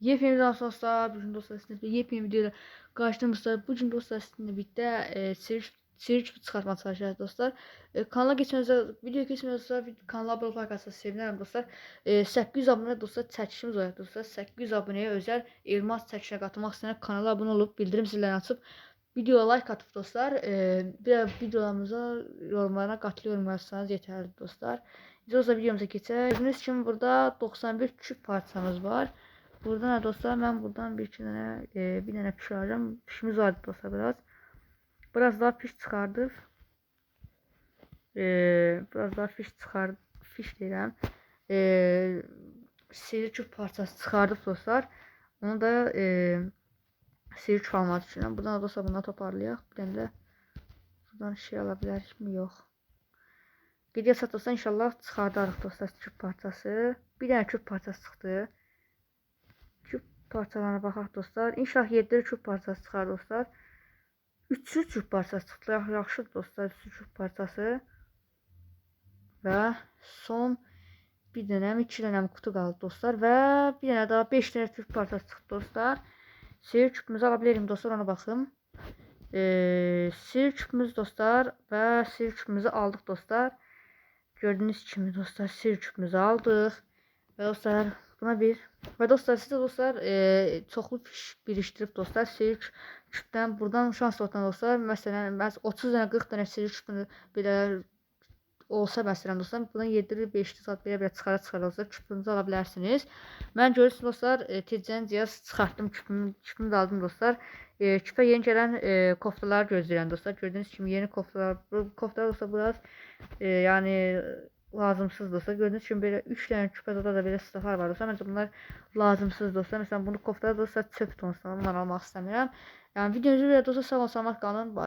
Yepyeni dostlar, bugün dostlar sizinle yepyeni videoda karşınızda bugün dostlar sizinle birlikte e, seri seri çıkartmaya çalışacağız dostlar. E, kanala geçmenize, video geçmenize dostlar, kanala abone olmak arkadaşlar sevinirim dostlar. E, 800 abone dostlar çəkişimiz var dostlar. 800 aboneye özel elmas çəkişine katılmak isteyen kanala abone olup bildirim zilini açıp videoya like atıp dostlar. E, bir de videolarımıza yorumlarına katılıyorum yazsanız yeterli dostlar. Biz o zaman videomuza geçelim. Gördüğünüz için burada 91 küçük parçamız var. Burada ne dostlar ben buradan bir iki tane e, bir tane piş alacağım. Pişimiz vardı dostlar biraz. Biraz daha piş çıkardık. E, biraz daha piş çıkar piş deyirəm. E, çöp parçası çıxardıq dostlar. Onu da e, seri çalmaq düşünürəm. Buradan da dostlar bundan toparlayaq. Bir dənə də buradan şey ala bilərikmi? Yox. Gediyə satılsa inşallah çıxardarıq dostlar çöp parçası. Bir dənə çöp parçası çıxdı. Parçalarına baxaq dostlar. İnşallah 7 çöp parçası çıxar dostlar. 300 çöp parçası çıxdı. Yaxşı dostlar 300 çöp parçası. Və son bir dənə, 2 dənə qutu qaldı dostlar və bir dənə daha 5 dənə çöp parçası çıxdı dostlar. Seyir küpümüzü ala bilərim dostlar ona baxım. Ee, seyir küpümüz dostlar və seyir küpümüzü aldıq dostlar. Gördüğünüz kimi dostlar seyir küpümüzü aldıq. Və dostlar buna bir və dostlar siz də dostlar e, çoxlu fiş birişdirib dostlar seyir küpdən buradan şans lotan dostlar məsələn bəs 30 dənə 40 dənə seyir küpünü belə olsa məsələn dostlar buradan 7 5 saat belə belə çıxara çıxara dostlar küpünüzü ala bilərsiniz. Mən görürsünüz dostlar e, tezcən cihaz çıxartdım küpümü küpümü də aldım dostlar. E, küpə yeni gələn e, koftaları gözləyirəm dostlar. Gördüyünüz kimi yeni koftalar bu koftalar olsa biraz e, yani lazımsız dostlar. Gördüğünüz gibi böyle 3 tane küpede da böyle staflar var dostlar. Bence bunlar lazımsız dostlar. Mesela bunu koftada dostlar çöp dostlar. Bunları almak istemiyorum. Yani videomuzu böyle dostlar sağ olun, sağ olun.